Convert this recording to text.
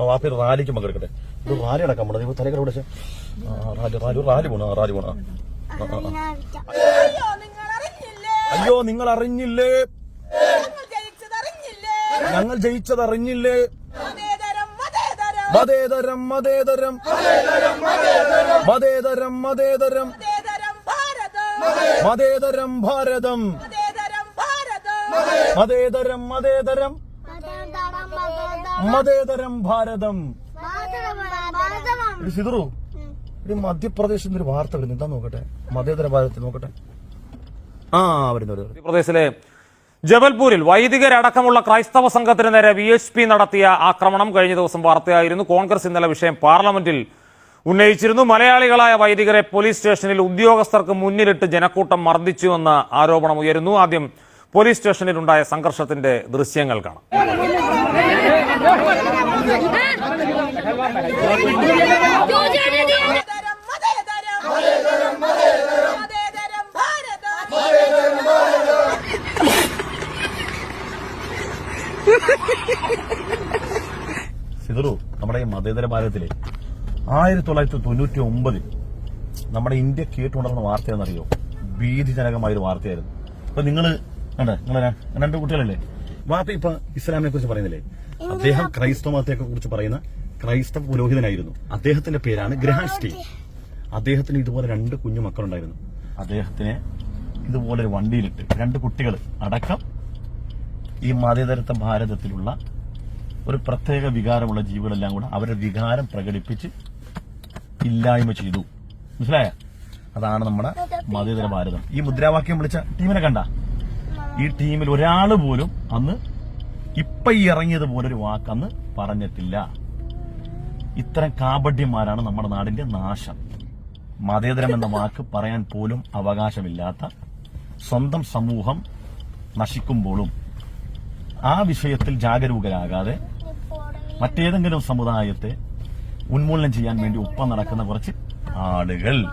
വാപ്പ റാലിക്ക് പങ്കെടുക്കട്ടെ. ഒരു റാലി അടക്കാൻ പോണത് ഇപ്പൊ തലക്കര വിളിച്ച റാലി റാലി റാലി പോണ റാലി പോണ അയ്യോ നിങ്ങൾ അറിഞ്ഞില്ലേ ഞങ്ങൾ ജയിച്ചത് അറിഞ്ഞില്ലേ മതേതരം മതേതരം. മതേതരം മതേതരം. മതേതരം ഭാരതം. മതേതരം മതേതരം. മതേതരം ഭാരതം. സിതറു ഒരു മധ്യപ്രദേശിൽ നിന്ന് ഒരു വാർത്ത വരുന്നു. എന്താ നോക്കട്ടെ? മതേതര ഭാരതത്തിൽ നോക്കട്ടെ. ആ വരുന്നു. മധ്യപ്രദേശിലെ ജബൽപൂരിൽ വൈദികരടക്കമുള്ള ക്രൈസ്തവ സംഘത്തിന് നേരെ വി എച്ച് പി നടത്തിയ ആക്രമണം കഴിഞ്ഞ ദിവസം വാർത്തയായിരുന്നു. കോൺഗ്രസ് ഇന്നലെ വിഷയം പാർലമെന്റിൽ ഉന്നയിച്ചിരുന്നു. മലയാളികളായ വൈദികരെ പോലീസ് സ്റ്റേഷനിൽ ഉദ്യോഗസ്ഥർക്ക് മുന്നിലിട്ട് ജനക്കൂട്ടം മർദ്ദിച്ചുവെന്ന ആരോപണം ഉയരുന്നു. ആദ്യം പോലീസ് സ്റ്റേഷനിലുണ്ടായ സംഘർഷത്തിന്റെ ദൃശ്യങ്ങൾ കാണാം. സിദറു നമ്മുടെ ഈ മതേതര ഭാരതത്തിലെ ആയിരത്തി തൊള്ളായിരത്തി തൊണ്ണൂറ്റി ഒമ്പതിൽ നമ്മുടെ ഇന്ത്യ കേട്ടുകൊണ്ടിരുന്ന വാർത്തയെന്നറിയോ ഭീതിജനകമായ ഒരു വാർത്തയായിരുന്നു. അപ്പൊ നിങ്ങൾ കണ്ടേ? രണ്ട് കുട്ടികളല്ലേ? വാപ്പ ഇപ്പൊ ഇസ്ലാമിനെ കുറിച്ച് പറയുന്നില്ലേ? അദ്ദേഹം ക്രൈസ്തവ മതത്തെ കുറിച്ച് പറയുന്ന ക്രൈസ്തവ പുരോഹിതനായിരുന്നു. അദ്ദേഹത്തിന്റെ പേരാണ് ഗ്രഹാൻ സ്റ്റീ അദ്ദേഹത്തിന് ഇതുപോലെ രണ്ട് കുഞ്ഞു മക്കളുണ്ടായിരുന്നു. അദ്ദേഹത്തിന് ഇതുപോലെ ഒരു വണ്ടിയിലിട്ട് രണ്ട് കുട്ടികൾ അടക്കം ഈ മതേതരത്വ ഭാരതത്തിലുള്ള ഒരു പ്രത്യേക വികാരമുള്ള ജീവികളെല്ലാം കൂടെ അവരുടെ വികാരം പ്രകടിപ്പിച്ച് ഇല്ലായ്മ ചെയ്തു. മനസ്സിലായ? അതാണ് നമ്മുടെ മതേതര ഭാരതം. ഈ മുദ്രാവാക്യം വിളിച്ച ടീമിനെ കണ്ട? ഈ ടീമിൽ ഒരാൾ പോലും അന്ന് ഇപ്പൊ ഈ ഇറങ്ങിയത് പോലൊരു വാക്കന്ന് പറഞ്ഞിട്ടില്ല. ഇത്തരം കാപഡ്യന്മാരാണ് നമ്മുടെ നാടിന്റെ നാശം. മതേതരം എന്ന വാക്ക് പറയാൻ പോലും അവകാശമില്ലാത്ത സ്വന്തം സമൂഹം നശിക്കുമ്പോഴും ആ വിഷയത്തിൽ ജാഗരൂകരാകാതെ മറ്റേതെങ്കിലും സമുദായത്തെ ഉന്മൂലനം ചെയ്യാൻ വേണ്ടി ഒപ്പം നടക്കുന്ന കുറച്ച് ആളുകൾ.